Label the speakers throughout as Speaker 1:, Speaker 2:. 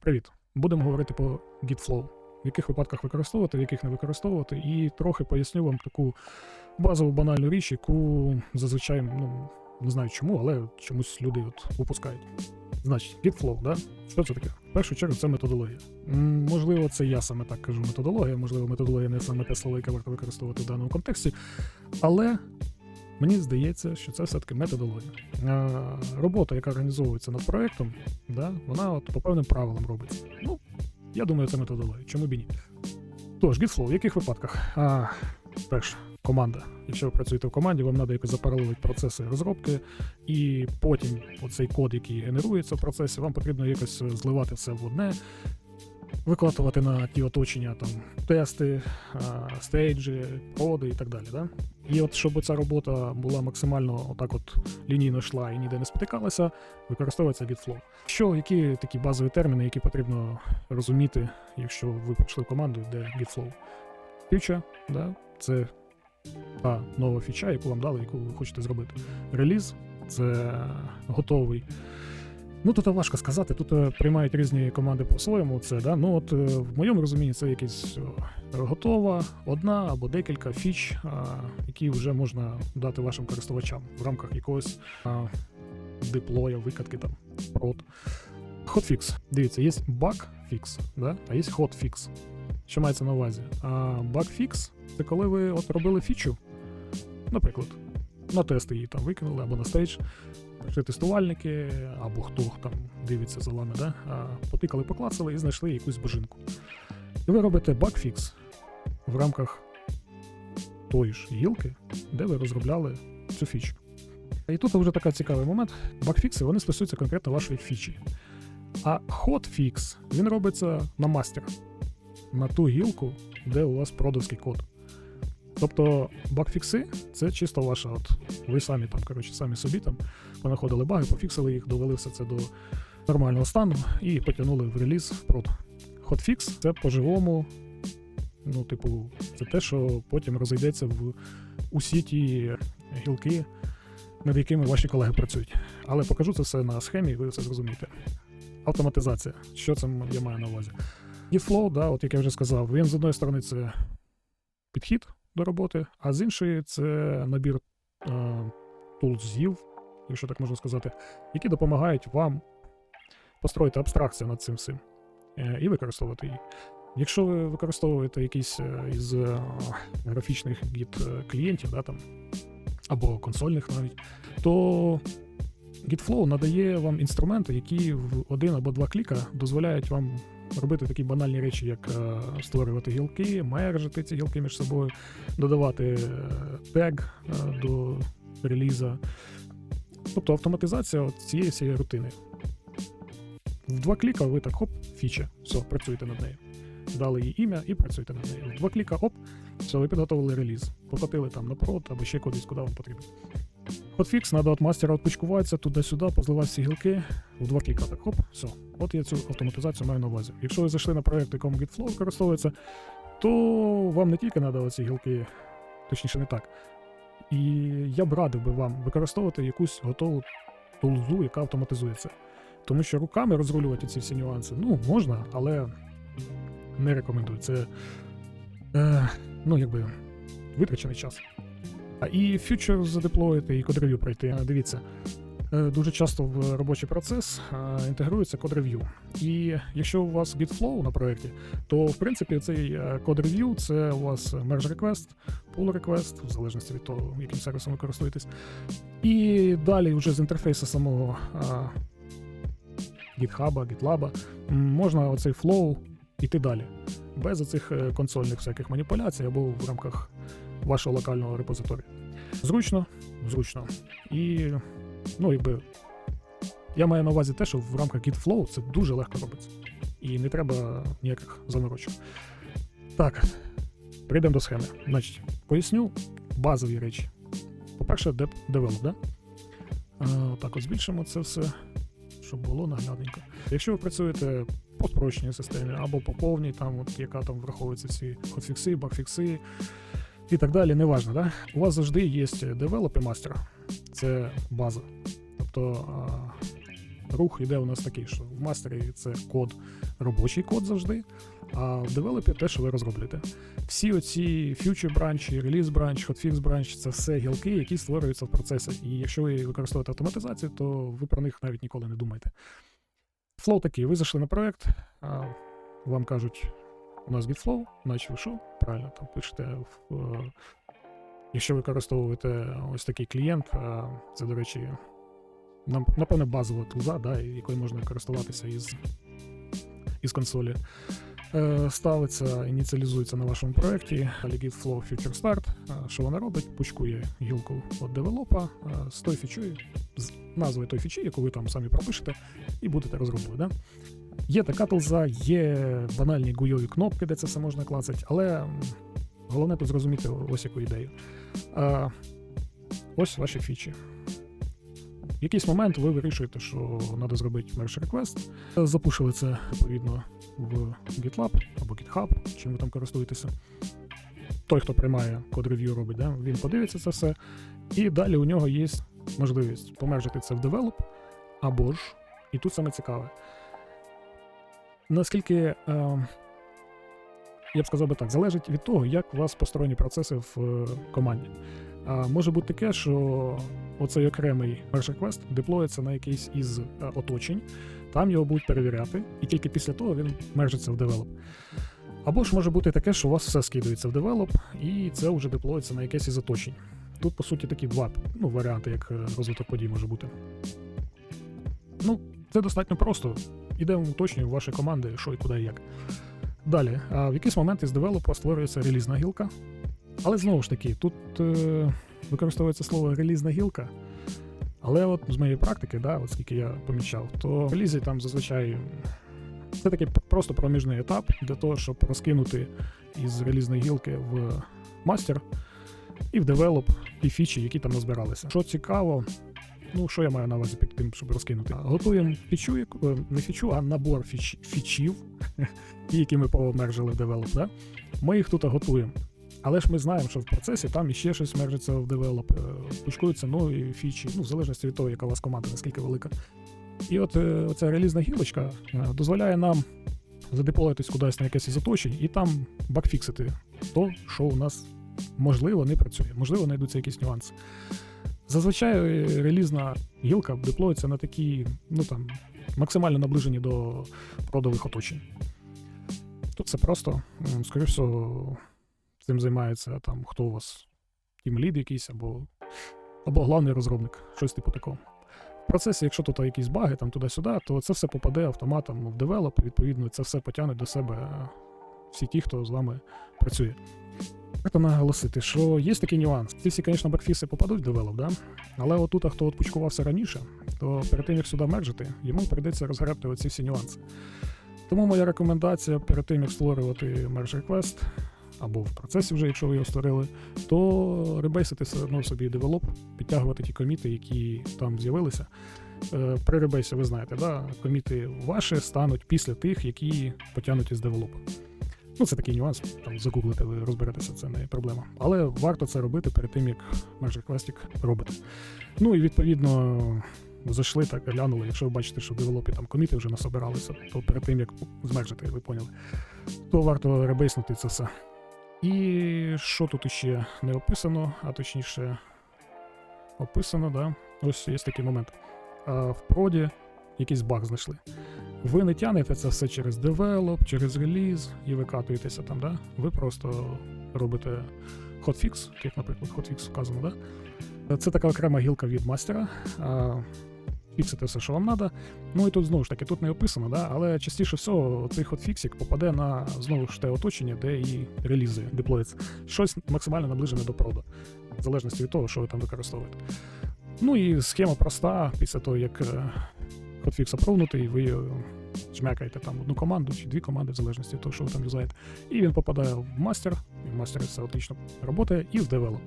Speaker 1: Привіт! Будемо говорити про GitFlow. В яких випадках використовувати, в яких не використовувати, і трохи поясню вам таку базову банальну річ, яку зазвичай, ну не знаю чому, але чомусь люди от упускають. Значить, GitFlow, да? Що це таке? В першу чергу це методологія. Можливо, це я саме так кажу методологія, можливо, методологія не саме те слово, яке варто використовувати в даному контексті. Але мені здається, що це все-таки методологія. Е, робота, яка організовується над проектом, да, вона от по певним правилам робиться. Ну, я думаю, це методологія. Чому б і ні? Тож, GitFlow, в яких випадках? А, перше, команда. Якщо ви працюєте в команді, вам треба якось запаралелити процеси розробки, і потім оцей код, який генерується в процесі, вам потрібно якось е, зливати все в одне, викладувати на ті оточення там тести, стейджі, проди і так далі. Да? І от щоб ця робота була максимально отак от лінійно йшла і ніде не спотикалася, використовується GitFlow. Що, які такі базові терміни, які потрібно розуміти, якщо ви прийшли в команду, де GitFlow? Фіча, да? це та нова фіча, яку вам дали, яку ви хочете зробити. Реліз це готовий. Ну, тут важко сказати, тут е, приймають різні команди по-своєму це, да? Ну, от е, в моєму розумінні це якась е, готова одна або декілька фіч, які вже можна дати вашим користувачам в рамках якогось а, деплоя, викатки там, прод. Hotfix. Дивіться, є bug-fix, да? а є hotfix. Що мається на увазі? А bug-fix це коли ви от робили фічу, наприклад, на тести її там викинули або на стейдж, прийшли тестувальники, або хто там дивиться за вами, да? потикали, поклацали і знайшли якусь божинку. І ви робите баг-фікс в рамках тої ж гілки, де ви розробляли цю фічу. І тут вже такий цікавий момент. Багфікси вони стосуються конкретно вашої фічі. А хотфікс він робиться на мастер, на ту гілку, де у вас продовський код. Тобто багфікси це чисто ваша, от ви самі там, коротше, самі собі там понаходили баги, пофіксили їх, довели все це до нормального стану і потягнули в реліз в прод. Хотфікс це по-живому, ну, типу, це те, що потім розійдеться в усі ті гілки, над якими ваші колеги працюють. Але покажу це все на схемі, і ви все зрозумієте. Автоматизація. Що це я маю на увазі? GitFlow, да, от як я вже сказав, він з одної сторони це підхід до роботи, а з іншої це набір е, тулзів, якщо так можна сказати, які допомагають вам построїти абстракцію над цим всім е, і використовувати її. Якщо ви використовуєте якийсь е, із е, графічних git клієнтів, да, там, або консольних навіть, то GitFlow надає вам інструменти, які в один або два кліка дозволяють вам робити такі банальні речі, як е, створювати гілки, мержити ці гілки між собою, додавати е, тег е, до реліза. Тобто автоматизація цієї всієї рутини. В два кліка ви так хоп, фіча, все, працюєте над нею. Дали їй ім'я і працюєте над нею. В два кліка, оп, все, ви підготовили реліз. Покотили там на прод або ще кудись, куди вам потрібно. Хотфікс, треба от мастера відпочкуватися туди-сюди, позливати всі гілки в два кліка. Так, хоп, все. От я цю автоматизацію маю на увазі. Якщо ви зайшли на проєкт, якому GitFlow використовується, то вам не тільки треба ці гілки, точніше не так. І я б радив би вам використовувати якусь готову тулзу, яка автоматизується. Тому що руками розрулювати ці всі нюанси, ну, можна, але не рекомендую. Це е, ну, якби витрачений час. І фьючер задеплоїти, і код-рев'ю пройти. Дивіться, е, дуже часто в робочий процес інтегрується код-рев'ю. І якщо у вас GitFlow на проєкті, то в принципі цей е, код-рев'ю це у вас merge request, pull request, в залежності від того, яким сервісом ви користуєтесь. І далі вже з інтерфейсу самого GitHub, GitLab можна оцей flow іти далі. Без оцих е, консольних всяких маніпуляцій або в рамках вашого локального репозиторію. Зручно, зручно. І, ну, якби. Я маю на увазі те, що в рамках GitFlow це дуже легко робиться. І не треба ніяких заморочок. Так, прийдемо до схеми. Значить, поясню базові речі. По-перше, develop, да? А, так, от збільшимо це все, щоб було наглядненько. Якщо ви працюєте по спрощеній системі або по повній, там, от, яка там враховується всі хотфікси, багфікси, і так далі, неважно, да? у вас завжди є develop і master. Це база. Тобто, а, рух іде у нас такий, що в мастері це код, робочий код завжди, а в девелопі те, що ви розроблюєте. Всі оці future бранчі, реліз бранч, hotfix бранч це все гілки, які створюються в процесі. І якщо ви використовуєте автоматизацію, то ви про них навіть ніколи не думаєте. Флоу такий, ви зайшли на проект, а вам кажуть, у нас Gitflow, наче ви що? Правильно, там пишете в. е, Якщо ви використовуєте ось такий клієнт, а це, до речі, напевне, базова тулза, да, якою можна користуватися із, із консолі. Е, Ставиться, ініціалізується на вашому проєкті Git Flow Future Start. Е, Що вона робить? Пучкує гілку від девелопа е, з той фічою, з назвою той фічі, яку ви там самі пропишете, і будете розроблювати. Да? Є така тулза, є банальні гуйові кнопки, де це все можна клацати, але головне тут зрозуміти ось яку ідею. А, ось ваші фічі. В якийсь момент ви вирішуєте, що треба зробити merge request. Запушили це відповідно в GitLab або GitHub, чим ви там користуєтеся. Той, хто приймає код рев'ю, робить, да? він подивиться це все. І далі у нього є можливість помержити це в develop, або ж, і тут саме цікаве. Наскільки, е, я б сказав би так, залежить від того, як у вас построєні процеси в е, команді. А може бути таке, що оцей окремий merge request деплоїться на якийсь із е, оточень, там його будуть перевіряти, і тільки після того він мержиться в develop. Або ж може бути таке, що у вас все скидується в develop, і це вже деплоїться на якесь із оточень. Тут, по суті, такі два ну, варіанти, як е, розвиток подій може бути. Ну, це достатньо просто. Ідемо уточнюємо ваші команди, що і куди і як. Далі, а в якийсь момент із девелопа створюється релізна гілка. Але знову ж таки, тут е, використовується слово релізна гілка. Але от з моєї практики, да, от скільки я помічав, то в релізі там зазвичай це такий просто проміжний етап для того, щоб розкинути із релізної гілки в мастер і в девелоп ті фічі, які там назбиралися. Що цікаво, ну що я маю на увазі під тим, щоб розкинути? Готуємо фічу, е, не фічу, а набор фіч, фічів, ті, які ми помержили в девелоп. Да? Ми їх тут готуємо. Але ж ми знаємо, що в процесі там іще щось мержиться в девелоп, е, пушкуються нові фічі, ну, в залежності від того, яка у вас команда, наскільки велика. І от е, оця релізна гілочка дозволяє нам задеплоїтись кудись на якесь із і там бакфіксити то, що у нас можливо не працює, можливо, знайдуться якісь нюанси. Зазвичай релізна гілка деплоїться на такі, ну там, максимально наближені до продових оточень. Тут це просто, скоріш всього, цим займається там хто у вас тімлід якийсь, або, або головний розробник, щось типу такого. В процесі, якщо тут якісь баги там туди-сюди, то це все попаде автоматом в девелоп, відповідно це все потягне до себе всі ті, хто з вами працює. Варто наголосити, що є такий нюанс. Ці всі, звісно, бекфіси попадуть в девелоп, да? але отут, а хто от пучкувався раніше, то перед тим, як сюди мержити, йому прийдеться розгребти оці всі нюанси. Тому моя рекомендація перед тим, як створювати merge request, або в процесі вже, якщо ви його створили, то ребейсити все одно собі девелоп, підтягувати ті коміти, які там з'явилися. Е, При ребейсі ви знаєте, да, коміти ваші стануть після тих, які потягнуть із девелопа. Ну, це такий нюанс, там загуглите, ви розберетеся, це не проблема. Але варто це робити перед тим, як merge request робите. Ну і відповідно. Зайшли так, глянули. Якщо ви бачите, що в девелопі там коміти вже насобиралися, то перед тим як змержити, ви поняли, то варто ребейснути це все. І що тут іще не описано, а точніше описано, да? Ось є такий момент. А в проді якийсь баг знайшли. Ви не тянете це все через девелоп, через реліз і викатуєтеся там, да? Ви просто робите хотфікс, як, наприклад, хотфікс вказано, да? Це така окрема гілка від мастера. А, Фіксите все, що вам треба. Ну і тут знову ж таки, тут не описано, да? але частіше всього цей хотфіксик попаде на знову ж те оточення, де і релізи деплоїться. Щось максимально наближене до проду, в залежності від того, що ви там використовуєте. Ну і схема проста. Після того, як е, хотфікс апровнутий, ви е, жмякаєте там одну команду чи дві команди, в залежності від того, що ви там юзаєте. І він попадає в мастер, і в мастері все отлично працює, і в девелоп.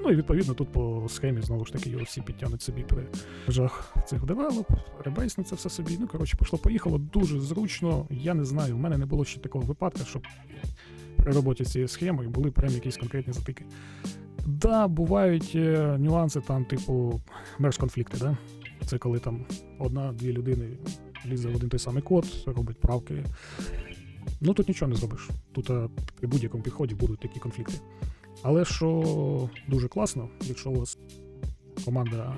Speaker 1: Ну і відповідно тут по схемі знову ж таки його всі підтягнуть собі при жах цих девелоп, ребейсне це все собі. Ну коротше, пішло, поїхало дуже зручно. Я не знаю, у мене не було ще такого випадку, щоб при роботі з цією схемою були прям якісь конкретні затики. Да, бувають е, нюанси там, типу, мерж конфлікти, да? Це коли там одна-дві людини лізе в один той самий код, робить правки. Ну тут нічого не зробиш. Тут а, при будь-якому підході будуть такі конфлікти. Але що дуже класно, якщо у вас команда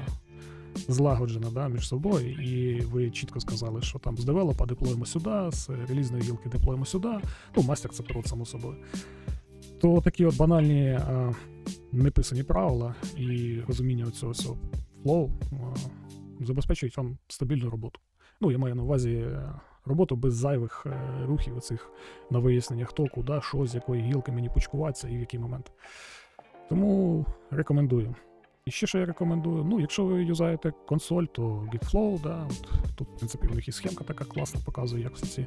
Speaker 1: злагоджена да, між собою, і ви чітко сказали, що там з девелопа деплоїмо сюди, з релізної гілки деплоїмо сюди, ну, мастер це природ, само собою. То такі от банальні а, неписані правила і розуміння цього флоу а, забезпечують вам стабільну роботу. Ну, я маю на увазі е, роботу без зайвих е, рухів, оцих на вияснення, хто, куди, що, з якої гілки мені пучкуватися і в який момент. Тому рекомендую. І ще що я рекомендую, ну, якщо ви юзаєте консоль, то Gitflow, да, от, тут, в принципі, у них і схемка така класна показує, як ці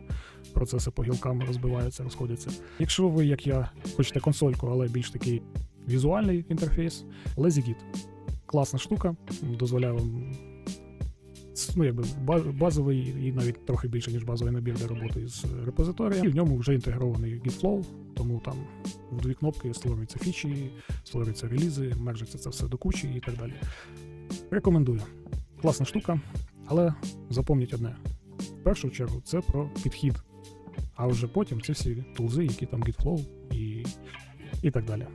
Speaker 1: процеси по гілкам розбиваються, розходяться. Якщо ви, як я, хочете консольку, але більш такий візуальний інтерфейс, LazyGit. Класна штука, дозволяє вам ну, якби базовий і навіть трохи більше, ніж базовий набір для роботи з репозиторієм. І в ньому вже інтегрований Gitflow, тому там в дві кнопки створюються фічі, створюються релізи, мержиться це все до кучі і так далі. Рекомендую. Класна штука, але запам'ятайте одне: в першу чергу це про підхід. А вже потім це всі тулзи, які там Gitflow і, і так далі.